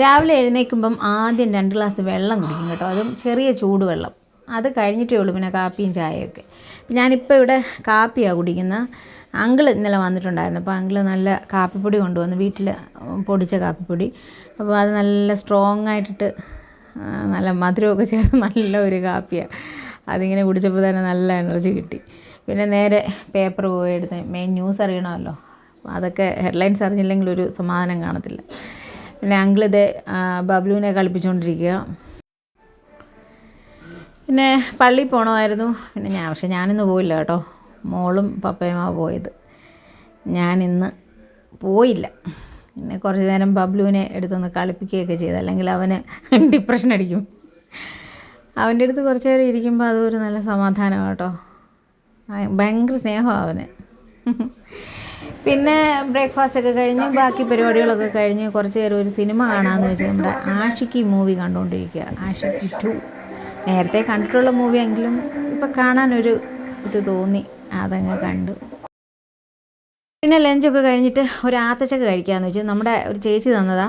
രാവിലെ എഴുന്നേൽക്കുമ്പം ആദ്യം രണ്ട് ഗ്ലാസ് വെള്ളം കുടിക്കും കേട്ടോ. അതും ചെറിയ ചൂടുവെള്ളം. അത് കഴിഞ്ഞിട്ടേ ഉള്ളൂ പിന്നെ കാപ്പിയും ചായയൊക്കെ. ഞാനിപ്പോൾ ഇവിടെ കാപ്പിയാണ് കുടിക്കുന്നത് അങ്കിൾ ഇന്നലെ വന്നിട്ടുണ്ടായിരുന്നു. അപ്പോൾ അങ്കിൾ നല്ല കാപ്പിപ്പൊടി കൊണ്ടുവന്നു. വീട്ടിൽ പൊടിച്ച കാപ്പിപ്പൊടി. അപ്പോൾ അത് നല്ല സ്ട്രോങ് ആയിട്ടിട്ട് നല്ല മധുരമൊക്കെ ചേർത്ത് നല്ല ഒരു കാപ്പിയാണ് അതിങ്ങനെ കുടിച്ചപ്പോൾ തന്നെ നല്ല എനർജി കിട്ടി. പിന്നെ നേരെ പേപ്പർ പോയി എടുത്ത് മെയിൻ ന്യൂസ് അറിയണമല്ലോ. അതൊക്കെ ഹെഡ്ലൈൻസ് അറിഞ്ഞില്ലെങ്കിൽ ഒരു സമാധാനം കാണത്തില്ല. പിന്നെ അങ്കിളിത് ബബ്ലുവിനെ കളിപ്പിച്ചുകൊണ്ടിരിക്കുക പിന്നെ പള്ളിയിൽ പോകണമായിരുന്നു പിന്നെ ഞാൻ പക്ഷെ ഞാനിന്ന് പോയില്ല കേട്ടോ. മോളും പപ്പയുമാ പോയത്. ഞാനിന്ന് പോയില്ല. പിന്നെ കുറച്ച് നേരം ബബ്ലുവിനെ എടുത്തൊന്ന് കളിപ്പിക്കുകയൊക്കെ ചെയ്തു. അല്ലെങ്കിൽ അവന് ഡിപ്രഷൻ അടിക്കും. അവന്റെ അടുത്ത് കുറച്ച് നേരം ഇരിക്കുമ്പോൾ അതൊരു നല്ല സമാധാനമാണ് കേട്ടോ. ഭയ- ഭയങ്കര സ്നേഹമാണ് അവന്. പിന്നെ ബ്രേക്ക്ഫാസ്റ്റ് ഒക്കെ കഴിഞ്ഞ് ബാക്കി പരിപാടികളൊക്കെ കഴിഞ്ഞ് കുറച്ച് നേരം ഒരു സിനിമ കാണാമെന്ന് വെച്ചാൽ നമ്മുടെ ആഷിക്കി മൂവി കണ്ടുകൊണ്ടിരിക്കുക ആഷിക്ക് ടു. നേരത്തെ കണ്ടിട്ടുള്ള മൂവിയെങ്കിലും ഇപ്പം കാണാനൊരു ഇത് തോന്നി. അതങ്ങ് കണ്ടു. പിന്നെ ലഞ്ചൊക്കെ കഴിഞ്ഞിട്ട് ഒരു ആത്തച്ചക്ക കഴിക്കാമെന്ന് വെച്ചാൽ നമ്മുടെ ഒരു ചേച്ചി തന്നതാ.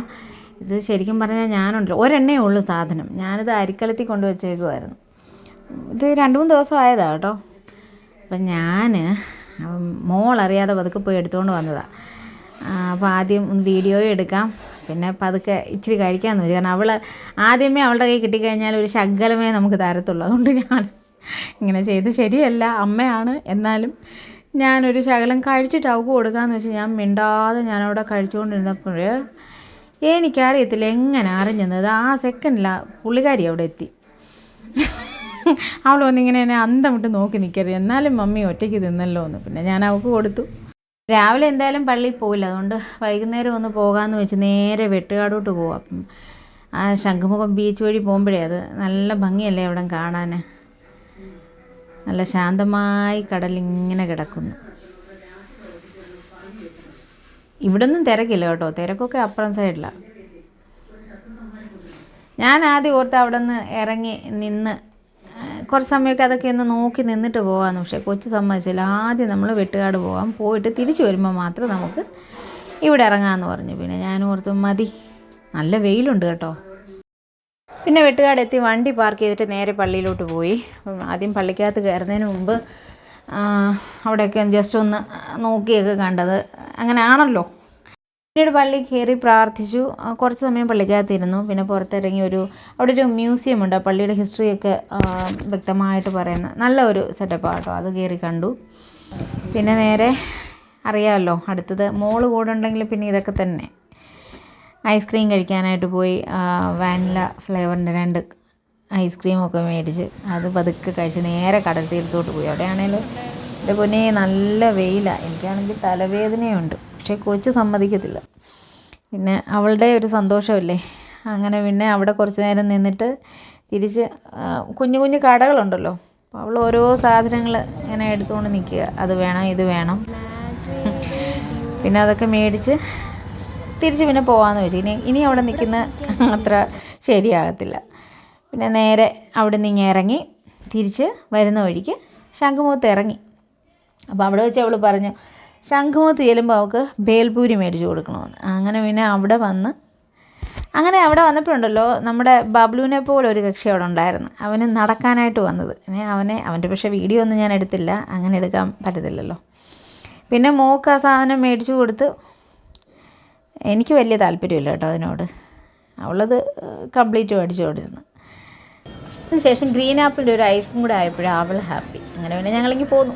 ഇത് ശരിക്കും പറഞ്ഞാൽ ഞാനുണ്ടല്ലോ. ഒരെണ്ണേ ഉള്ളൂ സാധനം. ഞാനിത് അരിക്കലത്തിൽ കൊണ്ടുവച്ചേക്കുമായിരുന്നു ഇത് രണ്ട് മൂന്ന് ദിവസം ആയതാ കേട്ടോ. അപ്പം ഞാൻ മോൾ അറിയാതെ പതുക്കെ പോയി എടുത്തുകൊണ്ട് വന്നതാണ് അപ്പോൾ ആദ്യം ഒന്ന് വീഡിയോ എടുക്കാം. പിന്നെ പതുക്കെ ഇച്ചിരി കഴിക്കാമെന്ന് വെച്ചു കാരണം അവൾ ആദ്യമേ അവളുടെ കൈ കിട്ടിക്കഴിഞ്ഞാൽ ഒരു ശകലമേ നമുക്ക് തരത്തുള്ളൂ. അതുകൊണ്ട് ഞാൻ ഇങ്ങനെ ചെയ്ത് ശരിയല്ല അമ്മയാണ്. എന്നാലും ഞാനൊരു ശകലം കഴിച്ചിട്ട് അവൾക്ക് കൊടുക്കാമെന്ന് വെച്ചാൽ ഞാൻ മിണ്ടാതെ ഞാനവിടെ കഴിച്ചുകൊണ്ടിരുന്നപ്പോൾ എനിക്കറിയത്തില്ല എങ്ങനെ അറിഞ്ഞത് ആ സെക്കൻഡിലാണ് പുള്ളിക്കാരി അവിടെ എത്തി. അവൾ വന്നിങ്ങനെ എന്നെ അന്തം വിട്ട് നോക്കി നിൽക്കരുത് എന്നാലും മമ്മി ഒറ്റയ്ക്ക് തിന്നല്ലോ എന്ന്. പിന്നെ ഞാൻ അവൾക്ക് കൊടുത്തു. രാവിലെ എന്തായാലും പള്ളിയിൽ പോയില്ല അതുകൊണ്ട് വൈകുന്നേരം ഒന്ന് പോകാമെന്ന് വെച്ച് നേരെ വെട്ടുകാടോട്ട് പോവാം. അപ്പം ആ ശംഖുമുഖം ബീച്ച് വഴി പോകുമ്പോഴേ അത് നല്ല ഭംഗിയല്ലേ അവിടെ കാണാൻ നല്ല ശാന്തമായി കടലിങ്ങനെ കിടക്കുന്നു. ഇവിടൊന്നും തിരക്കില്ല കേട്ടോ. തിരക്കൊക്കെ അപ്പുറം സൈഡിലാണ് ഞാൻ ആദ്യം ഓർത്ത് അവിടെ നിന്ന് ഇറങ്ങി നിന്ന് കുറച്ച് സമയമൊക്കെ അതൊക്കെ ഒന്ന് നോക്കി നിന്നിട്ട് പോകാമെന്ന് പക്ഷേ കൊച്ചു സമ്മതിച്ചില്ല. ആദ്യം നമ്മൾ വെട്ടുകാട് പോകാം പോയിട്ട് തിരിച്ചു വരുമ്പോൾ മാത്രം നമുക്ക് ഇവിടെ ഇറങ്ങാമെന്ന് പറഞ്ഞു. പിന്നെ ഞാൻ ഓർത്തു മതി. നല്ല വെയിലുണ്ട് കേട്ടോ. പിന്നെ വെട്ടുകാട് എത്തി. വണ്ടി പാർക്ക് ചെയ്തിട്ട് നേരെ പള്ളിയിലോട്ട് പോയി. ആദ്യം പള്ളിക്കകത്ത് കയറുന്നതിന് മുമ്പ് അവിടെയൊക്കെ ജസ്റ്റ് ഒന്ന് നോക്കിയൊക്കെ കണ്ടത്. അങ്ങനെ ആണല്ലോ പിന്നീട് പള്ളി കയറി പ്രാർത്ഥിച്ചു. കുറച്ച് സമയം പള്ളിക്കകത്തിരുന്നു. പിന്നെ പുറത്തിറങ്ങി ഒരു അവിടെ ഒരു മ്യൂസിയം ഉണ്ട്. പള്ളിയുടെ ഹിസ്റ്ററിയൊക്കെ വ്യക്തമായിട്ട് പറയുന്ന നല്ല ഒരു സെറ്റപ്പാണ് കേട്ടോ. അത് കയറി കണ്ടു. പിന്നെ നേരെ അറിയാമല്ലോ അടുത്തത് മോൾ കൂടെ ഉണ്ടെങ്കിൽ പിന്നെ ഇതൊക്കെ തന്നെ. ഐസ്ക്രീം കഴിക്കാനായിട്ട് പോയി. വാനില ഫ്ലേവറിന്റെ രണ്ട് ഐസ്ക്രീമൊക്കെ മേടിച്ച് അത് പതുക്കെ കഴിച്ച് നേരെ കടൽ തീരത്തോട്ട് പോയി. അവിടെയാണേലും എന്റെ പൊന്നെ നല്ല വെയിലാണ് എനിക്കാണെങ്കിൽ തലവേദനയുണ്ട്. പക്ഷേ കൊച്ച് സമ്മതിക്കത്തില്ല. പിന്നെ അവളുടെ ഒരു സന്തോഷമല്ലേ? അങ്ങനെ പിന്നെ അവിടെ കുറച്ച് നേരം നിന്നിട്ട് തിരിച്ച് കുഞ്ഞു കുഞ്ഞു കടകളുണ്ടല്ലോ. അപ്പോൾ അവൾ ഓരോ സാധനങ്ങൾ ഇങ്ങനെ എടുത്തുകൊണ്ട് നിൽക്കുക അത് വേണം ഇത് വേണം. പിന്നെ അതൊക്കെ മേടിച്ച് തിരിച്ച് പിന്നെ പോകാമെന്ന് വെച്ചു. ഇനി ഇനി അവിടെ നിൽക്കുന്ന അത്ര ശരിയാകത്തില്ല. പിന്നെ നേരെ അവിടെ നിന്ന് ഇറങ്ങി തിരിച്ച് വരുന്ന വഴിക്ക് ശംഖുമുഖത്ത് ഇറങ്ങി. അപ്പോൾ അവിടെ വെച്ച് അവൾ പറഞ്ഞു ശംഖുമുഖത്ത് ചെല്ലുമ്പോൾ അവൾക്ക് ബേൽപൂരി മേടിച്ച് കൊടുക്കണമെന്ന് അങ്ങനെ പിന്നെ അവിടെ വന്ന് അങ്ങനെ അവിടെ വന്നപ്പോഴുണ്ടല്ലോ നമ്മുടെ ബബ്ലുവിനെ പോലെ ഒരു കക്ഷി അവിടെ ഉണ്ടായിരുന്നു. അവന് നടക്കാനായിട്ട് വന്നത്. അവനെ അവന്റെ പക്ഷേ വീഡിയോ ഒന്നും ഞാൻ എടുത്തില്ല. അങ്ങനെ എടുക്കാൻ പറ്റത്തില്ലല്ലോ. പിന്നെ മോക്ക് ആ സാധനം മേടിച്ചു കൊടുത്ത് എനിക്ക് വലിയ താല്പര്യമില്ല കേട്ടോ അതിനോട്. അവളത് കംപ്ലീറ്റ് മേടിച്ചു കൊടുത്തിരുന്നു അതിനുശേഷം ഗ്രീൻ ആപ്പിളിന്റെ ഒരു ഐസും കൂടെ ആയപ്പോഴും അവൾ ഹാപ്പി. അങ്ങനെ പിന്നെ ഞങ്ങളെങ്കിൽ പോന്നു.